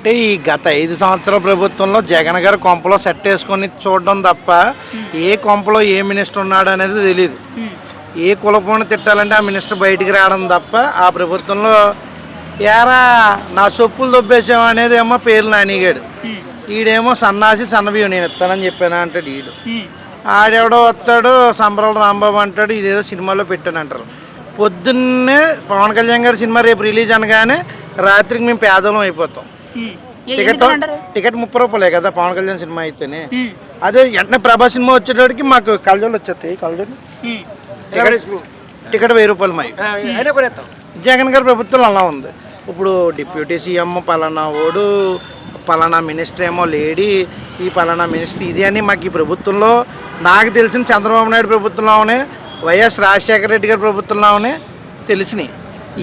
అంటే ఈ గత ఐదు సంవత్సరాల ప్రభుత్వంలో జగన్ గారు కొంపలో సెట్ వేసుకొని చూడడం తప్ప ఏ కొంపలో ఏ మినిస్టర్ ఉన్నాడు అనేది తెలియదు ఏ కులపోని తిట్టాలంటే ఆ మినిస్టర్ బయటికి రావడం తప్ప ఆ ప్రభుత్వంలో ఏరా నా సొప్పులు దొబ్బేసాం అనేది ఏమో పేర్లు నానిగాడు. ఈడేమో సన్నాసి సన్నబియ్యం నేను ఇస్తానని చెప్పాను అంటాడు ఈడు. ఆడెవడో వస్తాడు సంబరాల రాంబాబు అంటాడు ఇదేదో సినిమాలో పెట్టాను అంటారు. పొద్దున్నే పవన్ కళ్యాణ్ గారి సినిమా రేపు రిలీజ్ అనగానే రాత్రికి మేము పేదలం అయిపోతాం. టికెట్ టికెట్ ముప్పై రూపాయలే కదా పవన్ కళ్యాణ్ సినిమా అయితేనే. అదే వెంటనే ప్రభాస్ సినిమా వచ్చేటప్పటికి మాకు కలజోలు వచ్చేస్తాయి కలజోలు టికెట్ వెయ్యి రూపాయలు మాయి. జగన్ గారి ప్రభుత్వం అలా ఉంది. ఇప్పుడు డిప్యూటీ సీఎం పలానా ఓడు పలానా మినిస్టర్ ఏమో లేడీ ఈ పలానా మినిస్టర్ ఇది అని మాకు ఈ ప్రభుత్వంలో నాకు తెలిసిన చంద్రబాబు నాయుడు ప్రభుత్వంలోనే వైఎస్ రాజశేఖర రెడ్డి గారి ప్రభుత్వంలోనే తెలిసినాయి.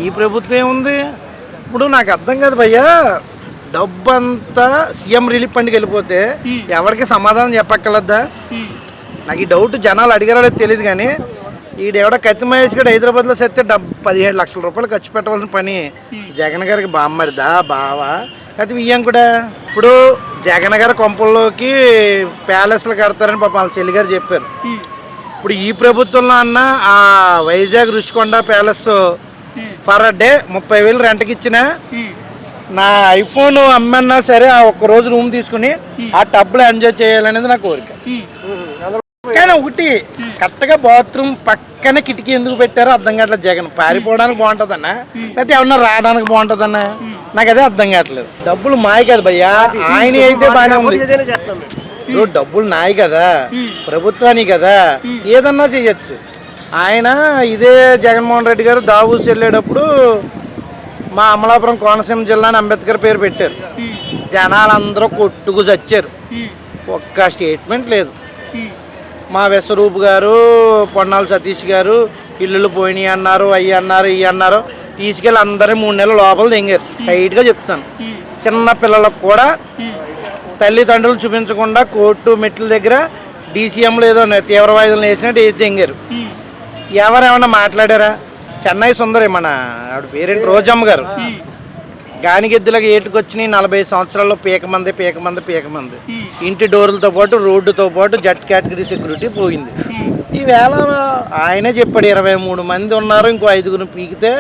ఈ ప్రభుత్వం ఏముంది? ఇప్పుడు నాకు అర్థం కాదు భయ్యా. డబ్బు అంతా సీఎం రిలీఫ్ ఫండ్కి వెళ్ళిపోతే ఎవరికి సమాధానం చెప్పక్కర్లేదా? నాకు ఈ డౌట్ జనాలు అడిగారో తెలియదు కానీ ఈడెవడో కత్తి మహేష్ గడు హైదరాబాద్లో సెత్తే డబ్ పదిహేడు లక్షల రూపాయలు ఖర్చు పెట్టవలసిన పని. జగన్ గారికి బామ్మరిదా బావా? అది వియ్యం కూడా? ఇప్పుడు జగన్ గారి కొంపల్లోకి ప్యాలెస్లు కడతారని పాపం వాళ్ళ చెల్లి గారు చెప్పారు. ఇప్పుడు ఈ ప్రభుత్వంలో అన్న ఆ Vizag Rushikonda palace per day ముప్పై వేలు రెంట్కి ఇచ్చినా నా ఐఫోన్ అమ్మన్నా సరే ఆ ఒక్క రోజు రూమ్ తీసుకుని ఆ టబ్లో ఎంజాయ్ చేయాలనేది నా కోరిక. కానీ ఒకటి కరెక్ట్గా బాత్రూమ్ పక్కన కిటికీ ఎందుకు పెట్టారో అర్థం కావట్లేదు జగన్. పారిపోవడానికి బాగుంటుందన్నా? లేకపోతే ఏమన్నా రావడానికి బాగుంటుందన్నా? నాకు అదే అర్థం కావట్లేదు. డబ్బులు మాయ కదా భయ్యా. ఆయన అయితే బాగానే ఉంది. ఇప్పుడు డబ్బులు నాయి కదా ప్రభుత్వానికి కదా ఏదన్నా చేయొచ్చు. ఆయన ఇదే జగన్మోహన్ రెడ్డి గారు దావూస్ వెళ్ళేటప్పుడు మా అమలాపురం కోనసీమ జిల్లాని అంబేద్కర్ పేరు పెట్టారు. జనాలందరూ కొట్టుకు చచ్చారు. ఒక్క స్టేట్మెంట్ లేదు. మా విశ్వరూప్ గారు పొన్నాల సతీష్ గారు ఇల్లులు పోయినాయి అన్నారు అయ్యి అన్నారు ఇవి అన్నారు తీసుకెళ్ళి అందరూ మూడు నెలలు లోపల దింగారు టైట్గా చెప్తాను చిన్న పిల్లలకు కూడా తల్లిదండ్రులు చూపించకుండా కోర్టు మెట్ల దగ్గర డీసీఎంలు ఏదో తీవ్రవాదులు వేసినట్టు వేసి దింగారు ఎవరేమన్నా మాట్లాడారా? చెన్నై సుందరి మన ఆవిడ పేరేంటి? రోజమ్మ గారు గానిగెద్దులకు ఏటుకొచ్చినాయి నలభై సంవత్సరాల్లో పీకమంది పీకమంది పీకమంది. ఇంటి డోర్లతో పాటు రోడ్డుతో పాటు జట్ కేటగిరీ సెక్యూరిటీ పోయింది. ఈవేళ ఆయనే చెప్పాడు ఇరవై మూడు మంది ఉన్నారు ఇంకో ఐదుగురు పీకితే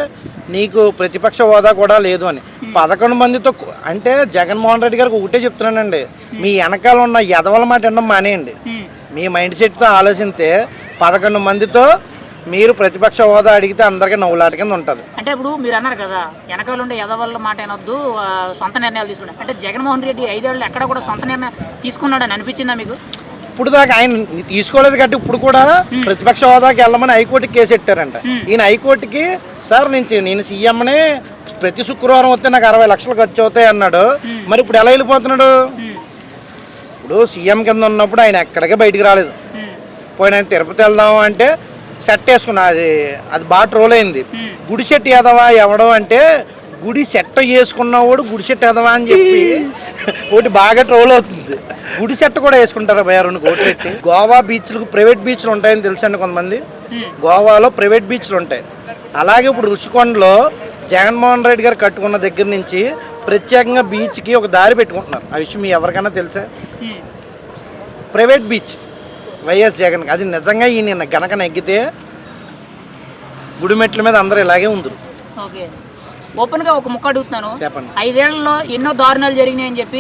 నీకు ప్రతిపక్ష హోదా కూడా లేదు అని. పదకొండు మందితో అంటే జగన్మోహన్ రెడ్డి గారికి ఒకటే చెప్తున్నానండి మీ వెనకాల ఉన్న ఎదవల మాట వినడం మానేయండి. మీ మైండ్ సెట్తో ఆలోచిస్తే పదకొండు మందితో మీరు ప్రతిపక్ష హోదా అడిగితే అందరికీ నవ్వులాట కింద ఉంటుంది. అంటే ఇప్పుడు మీరు అన్నారు కదా వెనకాల ఉండే ఎదవల్ల మాట అనొద్దు సొంత నిర్ణయాలు తీసుకున్నాడు అంటే జగన్మోహన్ రెడ్డి ఐదేళ్ళు ఎక్కడ కూడా సొంత నిర్ణయం తీసుకున్నాడని అనిపించిందా మీకు? ఇప్పుడు దాకా ఆయన తీసుకోలేదు కాబట్టి ఇప్పుడు కూడా ప్రతిపక్ష హోదాకి వెళ్ళమని హైకోర్టుకి కేసు పెట్టారంట. ఈయన హైకోర్టుకి సార్ నేను నేను సీఎంని ప్రతి శుక్రవారం వస్తే నాకు అరవై లక్షలు ఖర్చు అవుతాయి అన్నాడు. మరి ఇప్పుడు ఎలా వెళ్ళిపోతున్నాడు? ఇప్పుడు సీఎం కింద ఉన్నప్పుడు ఆయన ఎక్కడికే బయటికి రాలేదు. పోయిన తిరుపతి వెళ్దాం అంటే సెట్ వేసుకున్నా అది అది బాగా ట్రోల్ అయింది. గుడి సెట్ ఎదవా ఎవడో అంటే గుడి సెట్ వేసుకున్నవాడు గుడి సెట్ ఎదవా అని చెప్పి ఒకటి బాగా ట్రోల్ అవుతుంది. గుడి సెట్ కూడా వేసుకుంటారా భయ రెండు కోట్లు పెట్టి? గోవా బీచ్లకు ప్రైవేట్ బీచ్లు ఉంటాయని తెలుసండి కొంతమంది. గోవాలో ప్రైవేట్ బీచ్లు ఉంటాయి. అలాగే ఇప్పుడు రుషికొండలో జగన్మోహన్ రెడ్డి గారు కట్టుకున్న దగ్గర నుంచి ప్రత్యేకంగా బీచ్కి ఒక దారి పెట్టుకుంటున్నారు. ఆ విషయం మీ ఎవరికైనా తెలుసా? Private beach. వైఎస్ జగన్ అది నిజంగా ఈయన గనక నెగ్గితే గుడిమెట్ల మీద అందరూ ఇలాగే ఉందరు. ఓకే. ఓపెన్గా ఒక ముక్క అడుగుతున్నాను. చెప్పండి. ఐదేళ్ళలో ఎన్నో దారుణాలు జరిగినాయని చెప్పి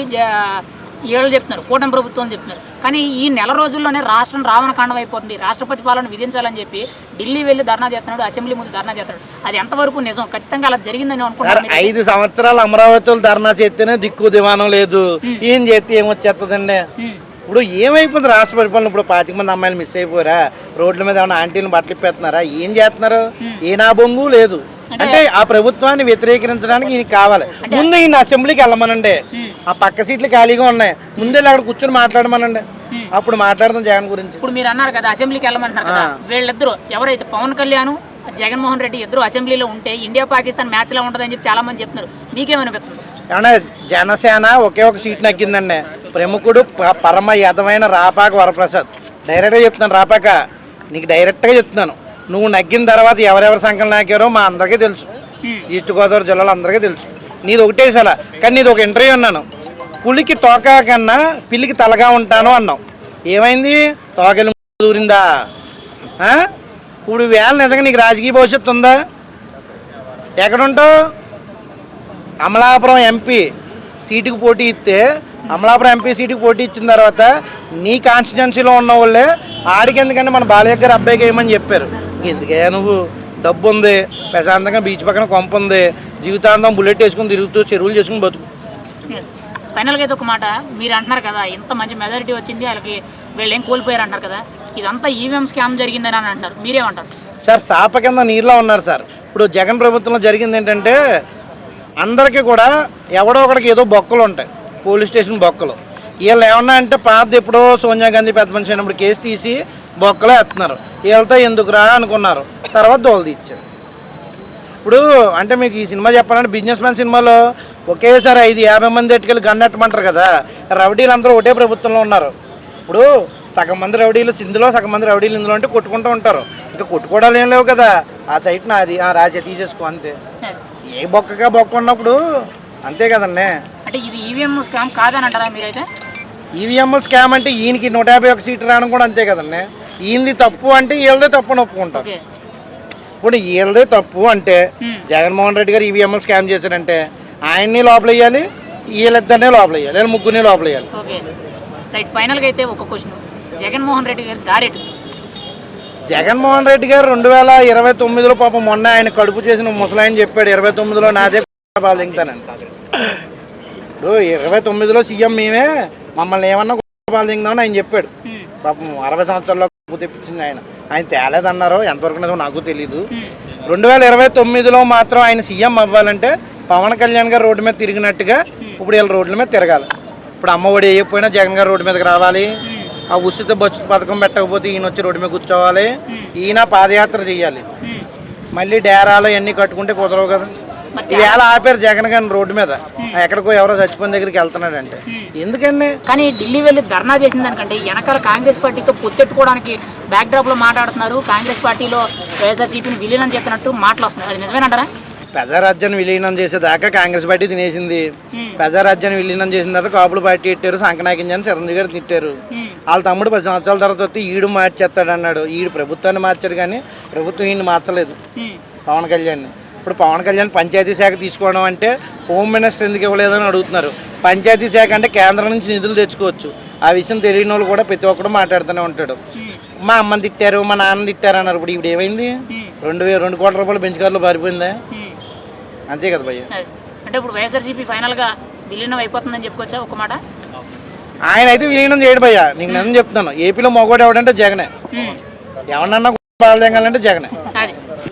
వీళ్ళు చెప్తున్నారు. కూటమి ప్రభుత్వం చెప్తున్నారు. కానీ ఈ నెల రోజుల్లోనే రాష్ట్రం రావణకాండం అయిపోతుంది. రాష్ట్రపతి పాలన విధించాలని చెప్పి ఢిల్లీ వెళ్ళి ధర్నా చేస్తున్నాడు. అసెంబ్లీ ముందు ధర్నా చేస్తున్నాడు. అది ఎంతవరకు నిజం? ఖచ్చితంగా అలా జరిగిందని అనుకుంటున్నారు మీరు? ఐదు సంవత్సరాలు అమరావతిలో ధర్నా చేస్తేనే దిక్కు దివానం లేదు. ఏం చేస్తే ఏమొచ్చేస్తుందండి ఇప్పుడు ఏమైపోతుంది రాష్ట్ర పరిపాలన? ఇప్పుడు పాతిక మంది అమ్మాయిలు మిస్ అయిపోయారా? రోడ్ల మీద ఏమైనా ఆంటీలు బట్టలు ఇప్పేస్తున్నారా? ఏం చేస్తున్నారు? ఏ నా బొంగు? లేదు. అంటే ఆ ప్రభుత్వాన్ని వ్యతిరేకించడానికి ఈయన కావాలి. ముందు ఈయన అసెంబ్లీకి వెళ్ళమనండి. ఆ పక్క సీట్లు ఖాళీగా ఉన్నాయి. ముందే అక్కడ కూర్చొని మాట్లాడమనండి. అప్పుడు మాట్లాడదాం జగన్ గురించి. ఇప్పుడు మీరు అన్నారు కదా అసెంబ్లీకి వెళ్ళమంటున్నారు కదా. వీళ్ళిద్దరు ఎవరైతే పవన్ కళ్యాణ్ జగన్మోహన్ రెడ్డి ఇద్దరు అసెంబ్లీలో ఉంటే ఇండియా పాకిస్తాన్ మ్యాచ్ లా ఉంటుందని చెప్పి చాలా మంది చెప్తున్నారు. మీకేమనిపిస్తుంది? ఏమన్నా జనసేన ఒకే ఒక సీట్ నగ్గిందండి ప్రముఖుడు పరమ యథమైన రాపాక వరప్రసాద్. డైరెక్ట్గా చెప్తున్నాను రాపాక. నీకు డైరెక్ట్గా చెప్తున్నాను. నువ్వు నగ్గిన తర్వాత ఎవరెవరి సంఖ్యలు నాకారో మా అందరికీ తెలుసు. ఈస్ట్ గోదావరి జిల్లాలో అందరికీ తెలుసు. నీది ఒకటే సల. కానీ నీది ఒక ఇంటర్వ్యూ అన్నాను. పులికి తోక కన్నా పిల్లికి తలగా ఉంటాను అన్నావు. ఏమైంది? తోకలు దూరిందా? ఇప్పుడు వేళ నిజంగా నీకు రాజకీయ భవిష్యత్తు ఉందా? ఎక్కడుంటావు? అమలాపురం ఎంపీ సీటుకు పోటీ ఇస్తే అమలాపురం ఎంపీ సీటుకు పోటీ ఇచ్చిన తర్వాత నీ కాన్స్టిట్యున్సీలో ఉన్న వాళ్ళే ఆడికి ఎందుకంటే మన బాలయ్య గారు అబ్బాయికి వేయమని చెప్పారు? ఎందుకే నువ్వు డబ్బు ఉంది ప్రశాంతంగా బీచ్ పక్కన కొంప ఉంది జీవితాంతం బుల్లెట్ వేసుకుని తిరుగుతూ చెరువులు చేసుకుని బతుకు. ఫైనల్గా అయితే ఒక మాట మీరు అంటున్నారు కదా ఇంత మంచి మెజారిటీ వచ్చింది వాళ్ళకి వీళ్ళు ఏం కోల్పోయారు అంటారు కదా ఇదంతా ఈవీఎం స్కామ్ జరిగిందని అని అంటారు మీరేమంటారు? సార్ సాప కింద నీరులో ఉన్నారు సార్. ఇప్పుడు జగన్ ప్రభుత్వంలో జరిగింది ఏంటంటే అందరికీ కూడా ఎవడో ఒకడికి ఏదో బొక్కలు ఉంటాయి. పోలీస్ స్టేషన్ బొక్కలు. వీళ్ళు ఏమన్నా అంటే పాత ఎప్పుడో సోనియా గాంధీ పెద్ద మనిషి అయినప్పుడు కేసు తీసి బొక్కలు ఎత్తున్నారు. వీళ్ళతో ఎందుకురా అనుకున్నారు. తర్వాత దోలు తీర్చారు. ఇప్పుడు అంటే మీకు ఈ సినిమా చెప్పాలంటే బిజినెస్ మ్యాన్ సినిమాలో ఒకేసారి ఐదు యాభై మంది ఎట్టుకెళ్ళి గన్నెట్టమంటారు కదా. రౌడీలు అందరూ ఒకటే ప్రభుత్వంలో ఉన్నారు. ఇప్పుడు సగం మంది రౌడీలు సింధులో సగం మంది రౌడీలు ఇందులో అంటే కొట్టుకుంటూ ఉంటారు. ఇంకా కొట్టుకోవడాలు ఏం లేవు కదా. ఆ సైట్ నాది. ఆ రాసే తీసేసుకో అంతే. ఏ బొక్కగా బొక్క ఉన్నప్పుడు అంతే కదండి అంటే ఇది ఈవీఎం స్కామ్ కాదని అంటారా మీరైతే? ఈవీఎం స్కామ్ అంటే ఈయనకి నూట యాభై ఒక సీటు రావడం కూడా అంతే కదండి. ఈయనది తప్పు అంటే వీళ్ళదే తప్పు అని ఒప్పుకుంటారు. ఓకే. ఇప్పుడు వీళ్ళదే తప్పు అంటే. జగన్మోహన్ రెడ్డి గారు ఈవీఎంఎల్ స్కామ్ చేశారంటే ఆయన్ని లోపల వేయాలి వీళ్ళిద్దరినే లోపల వేయాలి లేదా ముగ్గురిని లోపల వేయాలి. రైట్ ఫైనల్గా అయితే ఒక క్వశ్చన్. జగన్మోహన్ రెడ్డి గారి దారేటు జగన్మోహన్ రెడ్డి గారు రెండు వేల ఇరవై తొమ్మిదిలో పాపం మొన్న ఆయన కడుపు చేసిన ముసలాయన చెప్పాడు ఇరవై తొమ్మిదిలో నాదే బాగా దింగుతానండి ఇప్పుడు ఇరవై తొమ్మిదిలో సీఎం మేమే. మమ్మల్ని ఏమన్నా బాగా దింగుదామని ఆయన చెప్పాడు. పాపం అరవై సంవత్సరాల్లో తెప్పించింది ఆయన. ఆయన తేలేదన్నారో ఎంతవరకు నిజమో నాకు తెలియదు రెండు వేల ఇరవై తొమ్మిదిలో మాత్రం ఆయన సీఎం అవ్వాలంటే పవన్ కళ్యాణ్ గారు రోడ్డు మీద తిరిగినట్టుగా ఇప్పుడు వీళ్ళ రోడ్ల మీద తిరగాలి. ఇప్పుడు అమ్మ ఒడి వేయకపోయినా జగన్ గారు రోడ్డు మీదకి రావాలి. ఆ ఉచిత బస్సు పథకం పెట్టకపోతే ఈయన వచ్చి రోడ్డు మీద కూర్చోవాలి. ఈయన పాదయాత్ర చేయాలి. మళ్ళీ డేరాలు ఇవన్నీ కట్టుకుంటే కుదరవు కదా. ఈవేళ ఆపారు జగన్ గారిని రోడ్డు మీద. ఎక్కడికో ఎవరో చచ్చిపోయిన దగ్గరికి వెళ్తున్నాడంటే. ఎందుకండి? కానీ ఢిల్లీ వెళ్ళి ధర్నా చేసిన దానికంటే వెనకాల కాంగ్రెస్ పార్టీతో పొత్తెట్టుకోవడానికి బ్యాక్ డ్రాప్లో మాట్లాడుతున్నారు. కాంగ్రెస్ పార్టీలో వైఎస్ఆర్సీపీని విలీనం చేస్తున్నట్టు మాటలు వస్తున్నాయి. అది నిజమేనంటారా? ప్రజారాజ్యాన్ని విలీనం చేసేదాకా కాంగ్రెస్ పార్టీ తినేసింది. ప్రజారాజ్యాన్ని విలీనం చేసిన తర్వాత కాపులు పార్టీ పెట్టారు సంకనాకించని చిరంజీవి గారు తిట్టారు. వాళ్ళ తమ్ముడు పది సంవత్సరాల తర్వాత వస్తే ఈడు మార్చేస్తాడు అన్నాడు ఈడు ప్రభుత్వాన్ని మార్చాడు కానీ ప్రభుత్వం ఈయన మార్చలేదు. పవన్ కళ్యాణ్ ఇప్పుడు పవన్ కళ్యాణ్ పంచాయతీ శాఖ తీసుకోవడం అంటే హోమ్ మినిస్టర్ ఎందుకు ఇవ్వలేదని అడుగుతున్నారు. పంచాయతీ శాఖ అంటే కేంద్రం నుంచి నిధులు తెచ్చుకోవచ్చు. ఆ విషయం తెలియని వాళ్ళు కూడా ప్రతి ఒక్కడు మాట్లాడుతూనే ఉంటాడు. మా అమ్మని తిట్టారు మా నాన్న తిట్టారు అన్నారు. ఇప్పుడు ఇప్పుడు ఏమైంది? రెండు వేల రెండు కోట్ల రూపాయలు బెంచ్ కార్లో పారిపోయిందా? అంతే కదా భయ్య. అంటే ఇప్పుడు వైఎస్ఆర్సీపీ ఫైనల్గా విలీనం అయిపోతుందని చెప్పుకోవచ్చా ఒక మాట? ఆయన అయితే విలీనం చేయడు భయ్య. నీకు నేను చెప్తాను. ఏపీలో మగోడు ఎవడంటే జగనే. ఎవరన్నా బాగా తెంగాలంటే జగనే.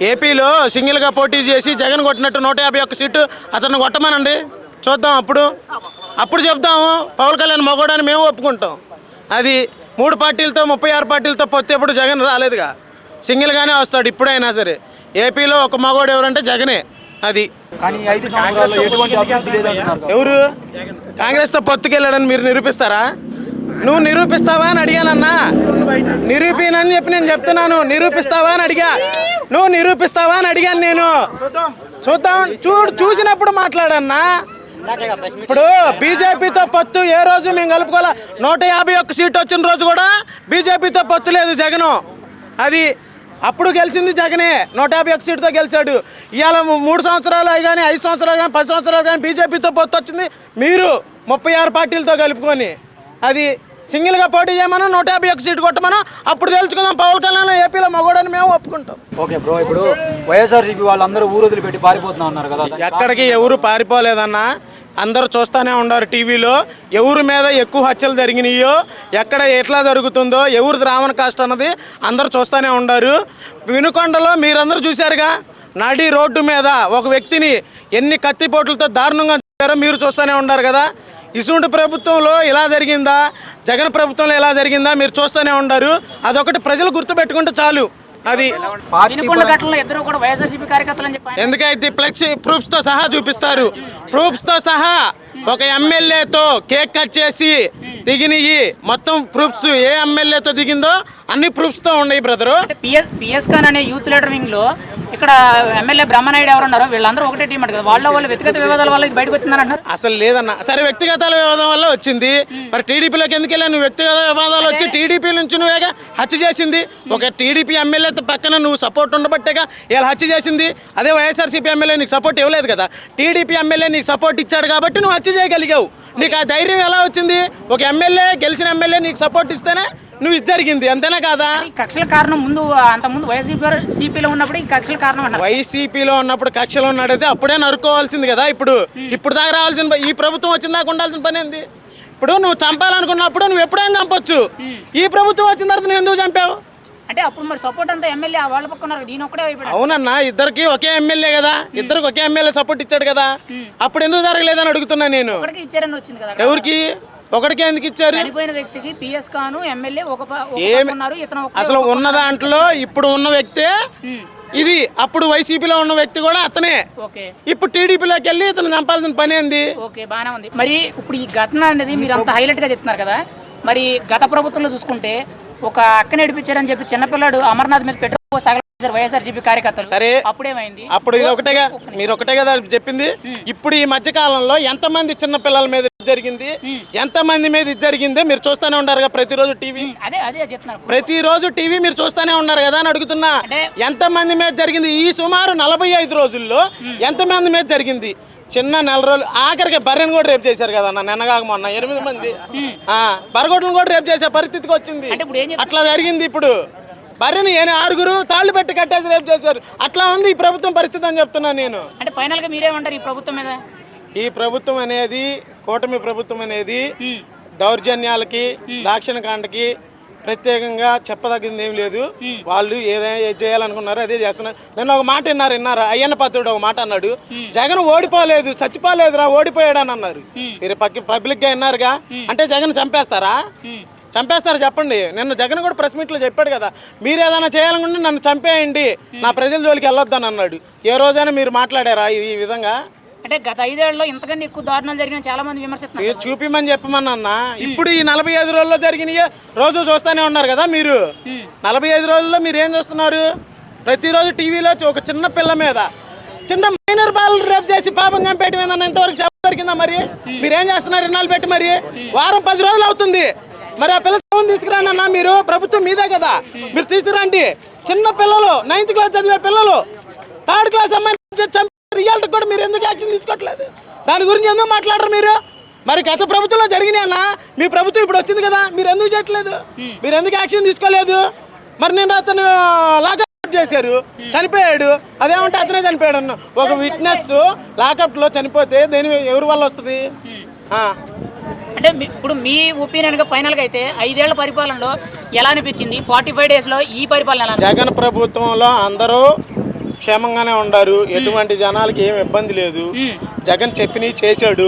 ఏపీలో సింగిల్గా పోటీ చేసి జగన్ కొట్టినట్టు నూట యాభై ఒక్క సీటు అతను కొట్టమనండి. చూద్దాం అప్పుడు. అప్పుడు చెప్దాము. పవన్ కళ్యాణ్ మగోడని మేము ఒప్పుకుంటాం. అది మూడు పార్టీలతో ముప్పై ఆరు పార్టీలతో పొత్తే ఎప్పుడు జగన్ రాలేదుగా. సింగిల్గానే వస్తాడు ఇప్పుడైనా సరే. ఏపీలో ఒక మగోడు ఎవరంటే జగనే. అది. ఎవరు? కాంగ్రెస్తో పొత్తుకెళ్ళాడని మీరు నిరూపిస్తారా? నువ్వు నిరూపిస్తావా అని అడిగానన్నా. నిరూపినని చెప్పి నేను చెప్తున్నాను. నిరూపిస్తావా అని అడిగా. నువ్వు నిరూపిస్తావా అని అడిగాను నేను. చూద్దాం. చూడు చూసినప్పుడు మాట్లాడన్నా. ఇప్పుడు బీజేపీతో పొత్తు ఏ రోజు మేము కలుపుకోవాలా? నూట యాభై ఒక్క సీట్ వచ్చిన రోజు కూడా బీజేపీతో పొత్తు లేదు జగను. అది అప్పుడు గెలిచింది జగనే. నూట యాభై ఒక్క సీటుతో గెలిచాడు. ఇవాళ మూడు సంవత్సరాలు కానీ ఐదు సంవత్సరాలు కానీ పది సంవత్సరాలు కానీ బీజేపీతో పొత్తు వచ్చింది మీరు ముప్పై ఆరు పార్టీలతో కలుపుకొని. అది సింగిల్గా పోటీ చేయమను నూట యాభై ఒక్క సీటు కొట్టమను. అప్పుడు తెలుసుకుందాం పవన్ కళ్యాణ్ ఏపీలో మగోడని మేము ఒప్పుకుంటాం. ఓకే బ్రో ఇప్పుడు వైఎస్ఆర్సీపీ వాళ్ళందరూ ఊరు వదిలిపెట్టి పారిపోతున్నా ఉన్నారు కదా. ఎక్కడికి ఎవరు పారిపోలేదన్నా అందరూ చూస్తూనే ఉన్నారు టీవీలో ఎవరి మీద ఎక్కువ హత్యలు జరిగినాయో ఎక్కడ ఎట్లా జరుగుతుందో ఎవరిది రావణ కాస్ట్ అన్నది అందరూ చూస్తూనే ఉన్నారు. వినుకొండలో మీరందరూ చూశారుగా నడి రోడ్డు మీద ఒక వ్యక్తిని ఎన్ని కత్తిపోట్లతో దారుణంగా మీరు చూస్తూనే ఉన్నారు కదా. ఇసుంటి ప్రభుత్వంలో ఇలా జరిగిందా? జగన్ ప్రభుత్వంలో ఎలా జరిగిందా? మీరు చూస్తూనే ఉన్నారు అదొకటి ప్రజలు గుర్తుపెట్టుకుంటే చాలు. అది ఎందుకైతే ఫ్లెక్స్ ప్రూఫ్స్తో సహా చూపిస్తారు. ప్రూఫ్స్తో సహా ఒక ఎమ్మెల్యేతో కేక్ కట్ చేసి దిగినవి. మొత్తం ప్రూఫ్స్ ఏ ఎమ్మెల్యేతో దిగిందో అన్ని ప్రూఫ్స్తో ఉన్నాయి బ్రదరు. పిఎస్ ఖాన్ అనే యూత్ లీడర్ వింగ్లో ఇక్కడ ఎమ్మెల్యే బ్రహ్మనాయుడు ఎవరు ఉన్నారో వీళ్ళందరూ ఒకటే టీం అంటారు కదా. వాళ్ళ వాళ్ళు వ్యక్తిగత వివాదాల వల్ల ఇది బయటకు వచ్చిందని అంటారు అసలు లేదన్న. సరే వ్యక్తిగత వివాదం వల్ల వచ్చింది. మరి టీడీపీలోకి ఎందుకు వెళ్ళా నువ్వు వ్యక్తిగత వివాదాలు వచ్చి టీడీపీ నుంచి నువ్వేగా హత్య చేసింది? ఒక టీడీపీ ఎమ్మెల్యే పక్కన నువ్వు సపోర్ట్ ఉండబట్టేగా ఇలా హత్య చేసింది? అదే వైఎస్ఆర్సీపీ ఎమ్మెల్యే నీకు సపోర్ట్ ఇవ్వలేదు కదా. టీడీపీ ఎమ్మెల్యే నీకు సపోర్ట్ ఇచ్చాడు కాబట్టి నువ్వు హత్య చేయగలిగావు. నీకు ఆ ధైర్యం ఎలా వచ్చింది? ఒక ఎమ్మెల్యే గెలిచిన ఎమ్మెల్యే నీకు సపోర్ట్ ఇస్తేనే నువ్వు ఇది జరిగింది అంతేనా కాదా? ఈ కక్షల కారణం ముందు అంత ముందు వైసీపీ సిపిలో ఉన్నప్పుడు ఈ కక్షల కారణం అన్నారు. వైసీపీలో ఉన్నప్పుడు కక్షలో ఉన్నాడైతే అప్పుడే నరుకోవాల్సింది కదా ఇప్పుడు. ఇప్పుడు దాకా రావాల్సిన ప- ఈ ప్రభుత్వం వచ్చిన దాకా ఉండాల్సిన పని ఏంది? ఇప్పుడు నువ్వు చంపాలనుకున్నప్పుడు నువ్వు ఎప్పుడైనా చంపొచ్చు. ఈ ప్రభుత్వం వచ్చిన తర్వాత నువ్వు ఎందుకు చంపావు? అంటే అప్పుడు మరి సపోర్ట్ అంతా ఎమ్మెల్యే వాళ్ళ పక్క ఉన్నారు దీని ఒక్కడే అయిపోయాడు. అవునన్నా ఇద్దరికి ఒకే ఎమ్మెల్యే కదా. ఇద్దరికి ఒకే ఎమ్మెల్యే సపోర్ట్ ఇచ్చాడు కదా. అప్పుడు ఎందుకు జరగలేదని అడుగుతున్నా నేను. ఇచ్చారని వచ్చింది కదా. ఎవరికి? ఒకడికి ఎందుకు ఇచ్చారు? చనిపోయిన వ్యక్తికి పిఎస్ కాను ఎమ్మెల్యే ఒక ఏమి- ఉన్నారు ఇతను అసలు ఉన్న దాంట్లో ఇప్పుడు ఉన్న వ్యక్తే ఉమ్, ఇది. అప్పుడు వైసీపీలో ఉన్న వ్యక్తి కూడా అతనే. ఓకే. ఇప్పుడు టీడీపీలోకి వెళ్ళి ఇతను చంపాల్సిన పని ఏంది? ఓకే బాగానే ఉంది. మరి ఇప్పుడు ఈ ఘటన అనేది మీరు అంత హైలైట్గా చెప్తున్నారు కదా మరి గత ప్రభుత్వంలో చూసుకుంటే ఒక అక్కని నడిపించారని చెప్పి చిన్నపిల్లాడు అమర్నాథ్ మీద పెట్రోల్ పోసి వైఎస్ఆర్సీపీ కార్యకర్తలు. సరే. అప్పుడేమైంది? అప్పుడు ఇది ఒకటేగా మీరు ఒకటే కదా చెప్పింది. ఇప్పుడు ఈ మధ్య కాలంలో ఎంతమంది చిన్న పిల్లల మీద జరిగింది? ఎంతమంది మీద ఇది జరిగింది? మీరు చూస్తూనే ఉన్నారు కదా ప్రతిరోజు టీవీ. ఉమ్, అదే అదే చెప్తున్నారు. ప్రతిరోజు టీవీ మీరు చూస్తూనే ఉన్నారు కదా అని అడుగుతున్నా. ఎంతమంది మీద జరిగింది? ఈ సుమారు నలభై ఐదు రోజుల్లో ఎంతమంది మీద జరిగింది? చిన్న నెల రోజులు ఆఖరికి బర్రెని కూడా రేపు చేశారు కదా అన్న నిన్నగాక మొన్న ఎనిమిది మంది. ఆ, బరగొడ్లను కూడా రేపు చేసే పరిస్థితికి వచ్చింది? అట్లా జరిగింది ఇప్పుడు. బర్రెని ఏని ఆరుగురు తాళ్ళు పెట్టి కట్టేసి రేపు చేశారు. అట్లా ఉంది ఈ ప్రభుత్వం పరిస్థితి అని చెప్తున్నాను నేను. అంటే ఫైనల్గా మీరేమంటారు ఈ ప్రభుత్వం మీద? ఈ ప్రభుత్వం అనేది కూటమి ప్రభుత్వం అనేది దౌర్జన్యాలకి దాక్షిణకాండకి ప్రత్యేకంగా చెప్పదగింది ఏం లేదు. వాళ్ళు ఏదైనా ఏది చేయాలనుకున్నారో అదే చేస్తున్నారు నేను ఒక మాట విన్నారు విన్నారా? అయ్యన్న పాత్రుడు ఒక మాట అన్నాడు. జగన్ ఓడిపోలేదు చచ్చిపోలేదురా ఓడిపోయాడని అన్నారు. మీరు పక్క పబ్లిక్గా విన్నారుగా? అంటే జగన్ చంపేస్తారా? చంపేస్తారు చెప్పండి. నిన్న జగన్ కూడా ప్రెస్ మీట్లో చెప్పాడు కదా మీరు ఏదైనా చేయాలనుకుంటే నన్ను చంపేయండి. నా ప్రజల జోలికి వెళ్ళొద్దని అన్నాడు. ఏ రోజైనా మీరు మాట్లాడారా ఈ విధంగా? అంటే గత ఐదేళ్ళలో ఇంతకన్నా ఎక్కువ దారుణాలు జరిగిన చాలా మంది విమర్శిస్తున్నారు మీరు చూపిమని చెప్పమని అన్న ఇప్పుడు ఈ నలభై ఐదు రోజుల్లో జరిగినాయి రోజు చూస్తూనే ఉన్నారు కదా మీరు. నలభై ఐదు రోజుల్లో మీరు ఏం చూస్తున్నారు? ప్రతిరోజు టీవీలో ఒక చిన్న పిల్ల మీద. చిన్న మైనర్ బాల్ రేప్ చేసి పాపం చంపేయటం ఏందన్న ఇంతవరకు శవం దొరికిందా మరి? మీరు ఏం చేస్తున్నారు? ఇన్నాళ్ళు పెట్టి మరి? వారం పది రోజులు అవుతుంది. మరి ఆ పిల్ల శవం తీసుకురండి మీరు. ప్రభుత్వం మీదే కదా. మీరు తీసుకురండి. చిన్న పిల్లలు నైన్త్ క్లాస్ చదివే పిల్లలు థర్డ్ క్లాస్ అమ్మాయి చంపి రియాలిటీ కూడా మీరు ఎందుకు యాక్షన్ తీసుకోవట్లేదు? దాని గురించి ఎందుకు మాట్లాడరు మీరు? మరి గత ప్రభుత్వంలో జరిగినాయన్నా మీ ప్రభుత్వం ఇప్పుడు వచ్చింది కదా. మీరు ఎందుకు చేయట్లేదు? మీరు ఎందుకు యాక్షన్ తీసుకోలేదు? మరి నేను అతను లాకప్ చేశారు. చనిపోయాడు. అదేమంటే అతనే చనిపోయాడు అన్న. ఒక విట్నెస్ లాకప్లో చనిపోతే దేని ఎవరి వల్ల వస్తుంది? అంటే ఇప్పుడు మీ ఒపీనియన్గా ఫైనల్గా అయితే ఐదేళ్ళ పరిపాలనలో ఎలా అనిపించింది? ఫార్టీ ఫైవ్ డేస్లో ఈ పరిపాలన? జగన్ ప్రభుత్వంలో అందరూ క్షేమంగానే ఉండారు. ఎటువంటి జనాలకి ఏం ఇబ్బంది లేదు. జగన్ చెప్పినవి చేశాడు.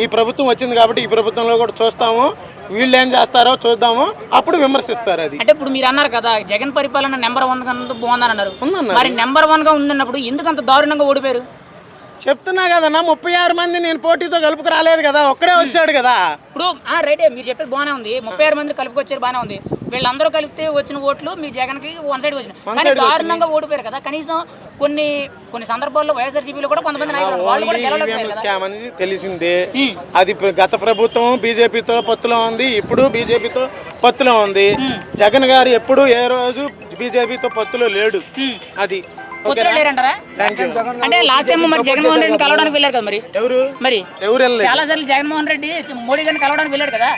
ఈ ప్రభుత్వం వచ్చింది కాబట్టి ఈ ప్రభుత్వంలో కూడా చూస్తాము. వీళ్ళు ఏం చేస్తారో చూద్దాము. అప్పుడు విమర్శిస్తారు అది. అంటే ఇప్పుడు మీరు అన్నారు కదా జగన్ పరిపాలన నెంబర్ వన్గా బాగుందని అన్నారు. మరి నెంబర్ వన్గా ఉందన్నప్పుడు ఎందుకు అంత దారుణంగా ఓడిపోయారు? చెప్తున్నా కదన్నా ముప్పై ఆరు మంది నేను పోటీతో కలుపుకు రాలేదు కదా ఒక్కడే వచ్చాడు కదా. ఇప్పుడు ఆ రైటే మీరు చెప్పేది బాగానే ఉంది. ముప్పై ఆరు మంది కలుపుకొచ్చారు బాగానే ఉంది. వీళ్ళందరూ కలిపితే వచ్చిన ఓట్లు మీ జగన్కి వన్ సైడ్ వచ్చినాయి కానీ దారుణంగా ఓడిపోయారు కదా. కనీసం కొన్ని కొన్ని సందర్భాల్లో వైఎస్ఆర్సీపీలో కూడా కొంతమంది నాయకులు వాళ్ళు కూడా గెలవలేకపోయారు కదా. స్కామ్ అనేది తెలిసిందే. అది ప్ర- గత ప్రభుత్వం బీజేపీతో పొత్తులో ఉంది ఇప్పుడు బీజేపీతో పొత్తులో ఉంది. జగన్ గారు ఎప్పుడు ఏ రోజు బీజేపీతో పొత్తులో లేడు. అది. పొత్తులో లేరంటారా? అంటే లాస్ట్ టైం మరి జగన్మోహన్ రెడ్డిని కలవడానికి వెళ్ళారు కదా మరి? ఎవరు? మరి ఎవరు చాలా సార్లు జగన్మోహన్ రెడ్డి మోడీ గారిని కలవడానికి వెళ్ళాడు కదా?